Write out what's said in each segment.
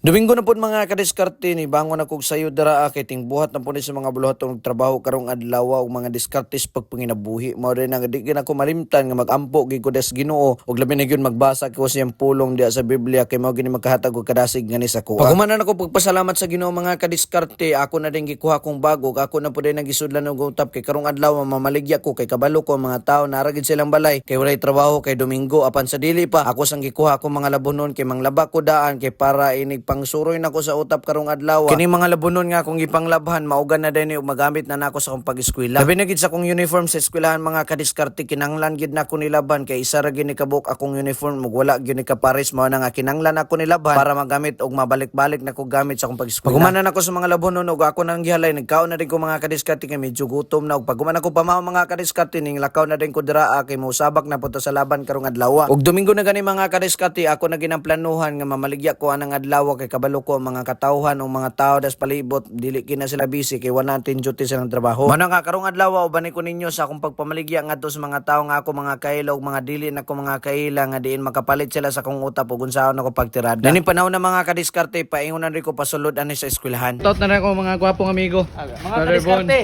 Domingo na po mga kadiskarte ni bangon ako sayo dara kay ting buhat na po ni sa mga buluhatong trabaho karong adlaw ug mga diskartes pagpanginabuhi. Mao rin nga di gyud ako malimtan nga magampo gid ko des Ginoo ug labi na gyud magbasa ko siyang pulong diya sa Biblia kay mao gini magkahatag og kadasig nga ni sa kuha. Paghumanan ako pagpasalamat sa Ginoo mga kadiskarte. Ako na din gikuha kong bago. Ako na po din nagisudlan og utap kay karong adlaw mamaligya ko kay kabalo ko ang mga tao naragid silang balay. Kay walay trabaho kay Domingo apan sa dili pa ako sang gikuha akong mga labonon kay manglaba ko daan kay para inig pangsuroy nako sa utap karong adlaw. Kini mga labonon nga akong ipanglabhan maugan na din magamit na nako sa akong pag-eskwela. Labi na gid sa akong uniform sa eskwelahan mga kadiskarte kinanglan gid nako nilaban kay isa ra gid ni kabuk akong uniform ug wala gid ni kapares mao na nga kinanglan ako nilaban para magamit og mabalik-balik nako gamit sa akong pag-eskwela. Pagumanan ako sa mga labonon ug ako nang gihalay nagkaon na din ko mga kadiskarte kay medyo gutom na ug paguman ako pamaw mga kadiskarte ning lakaw na din ko dira ah, kay musabak na punta sa laban karong adlaw. Ug Domingo na gani mga kadiskarte ako na ginamplanuhan nga mamaligya ko anang adlaw kay kabalo ko ang mga katawhan o mga tao das palibot dili kina sila busy kay wala natin duty silang trabaho. Mana nga karong adlaw uban ko ninyo sa akong pagpamaligya ngadto sa mga tao nga ako mga kaila ug mga dili na ko mga kaila nga diin makapalit sila sa akong utap ug unsaon ako pagtirada. Nani panahon na mga kadiskarte paingon rin ko pasulod ani sa eskwelahan. Shoutout na rin ako mga gwapong amigo. Mga kadiskarte,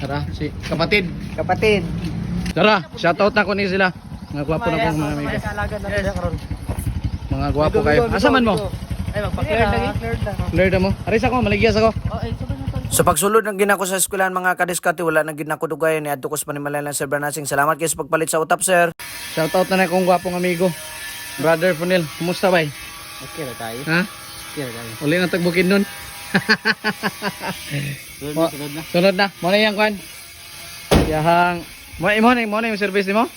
Tara, si kapatid. kapatid. Tara, shoutout na ko ni sila. Mga gwapo na akong mga amigo. Mga gwapo kayo. Asa man mo? Ay, magpa-clear lagi. Clear na mo. Aris ako, maligyas ako. Sa pagsulod ng ginako sa eskwelahan mga kadiskarte wala na ginako dugayan ni adto ko sa panimalayang Sir Bernasing. Salamat kayo sa pagpalit sa utap sir. Shoutout na rin akong gwapong amigo. Brother Funil, kumusta bay? Okay na tayo. Ha? Okay na tayo. Uli na tagbukid nun. Sunod na, sunod na. Sunod na. Mo na yung kwan. Yahang. Mo mo na mo na yung service ni mo?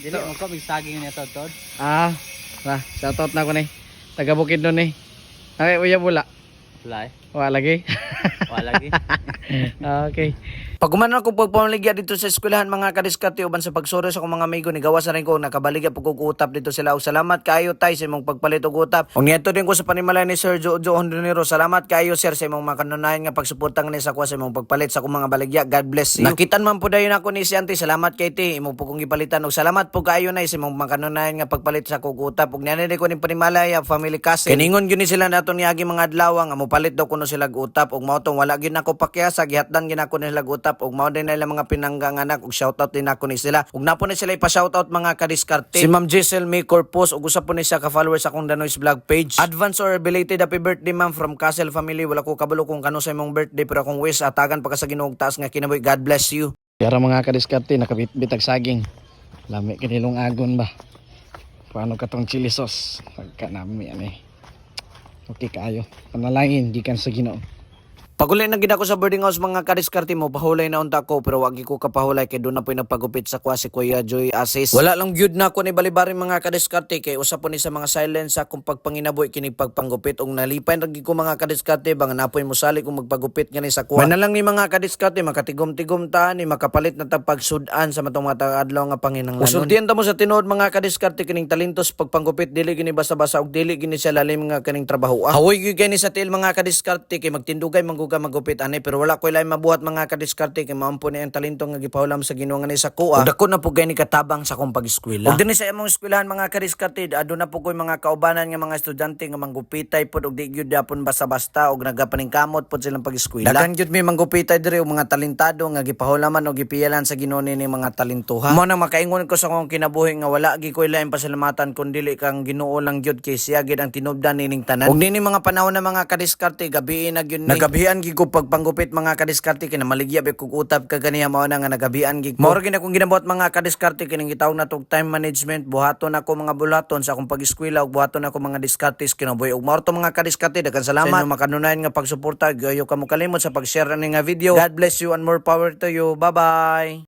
Dili, mo ko, may saging na ito, Todd. Ah. Ra, shoutout na ko ni. Taga bukid nun ni. Ay, uya bula. Wala eh. Wala lagi. Wala lagi. Okay. Pagkumanan ako pagpamaligya dito sa eskwelahan mga kadiskarte uban sa pagsuro sa mga amigo ni gawas na rin ko nakabaligya pag utap dito sila og salamat kaayo tay sa imong pagpalit og utap. Ug niadto din ko sa panimalay ni Sir Jojo Hondonero. Salamat kaayo sir sa imong mga kanunayan nga pagsuportang ni sa kuha sa imong pagpalit sa mga baligya. God bless you. Nakitan man po dayon ako ni si Auntie. Salamat kay ti imong pugong gipalitan og salamat po kaayo na sa imong mga kanunayan nga pagpalit sa akong utap. Ug niani ko ning panimalay family kasi. Kaningon gyud ni sila nato niagi mga adlaw nga mopalit daw kuno sila og utap ug mao wala gyud nako pakyasa gihatdan gyud nako nila og utap ug mao din nila mga pinangganganak ug shoutout din ako ni sila ug napo ni sila ipa-shoutout mga kadiskarte si Ma'am Giselle May Corpus ug usa po ni siya ka followers sa akong Danoy's vlog page advance or belated happy birthday ma'am from Castle family wala ko kabalo kung kano sa imong birthday pero akong wish atagan pa ka sa Ginoo taas nga kinabuhi God bless you Yara mga kadiskarte, nakabitbitag saging. Lami kinilong agon ba? Paano katong chili sauce? Pagka nami eh. Okay kaayo. Panalangin, gikan sa ginoo. Pagulay na gid ako sa boarding house mga kadiskarte mo pahulay na unta ko pero wagi ko kapahulay kay doon na po nagpagupit sa kwa si Kuya Joy Asis. Wala lang gyud na ko ni balibari mga kadiskarte kay usa po ni sa mga silence sa kung pagpanginaboy kini pagpanggupit ug nalipay ra ko mga kadiskarte bang napoy mo sali kung magpagupit ngani sa kwa. Man na lang ni mga kadiskarte makatigom-tigom ta ni makapalit na tag pagsudan sa matong mga adlaw nga panginanglanon. Usultian ta mo sa tinuod mga kadiskarte kining talentos pagpanggupit dili gini basa-basa ug dili gini siya lalim nga kaning trabaho. Hawoy gyud gani sa til mga kadiskarte kay magtindugay mangguga magupit ani pero wala ko ilay mabuhat mga kadiskarte kay maampo ni ang talento nga gipahulam sa Ginoo nga ni sa kuha. Dako na po gani katabang sa akong pag-eskwela. Ug dinhi sa imong eskwelahan mga kadiskarte ado na po koy mga kaubanan nga mga estudyante nga manggupitay pod og di gyud dapon basta-basta og nagapaningkamot pod silang pag-eskwela. Dagan gyud may manggupitay diri og mga talentado nga gipahulaman og gipiyalan sa Ginoo ni mga talentuha. Mo nang makaingon ko sa akong kinabuhi nga wala gi ko ilaing pasalamatan kun dili kang Ginoo lang gyud kay siya gid ang tinubdan nining tanan. Ug nini mga panahon na mga kadiskarte gabi na gyud ni. Nagabihan gi ko pagpanggupit mga kadiskarte kay maligya ba kog utap ka ganiya mao na nga nagabihan gi. Mao gyud akong ginabuhat mga kadiskarte kining gitawag na tog time management buhaton ako mga bulaton sa akong pag-eskwela ug buhaton ako mga diskartes kinabuhi ug mao mga kadiskarte dagan salamat sa inyong makanunayan nga pagsuporta gayo ka mo kalimot sa pag-share ani nga video. God bless you and more power to you. Bye-bye.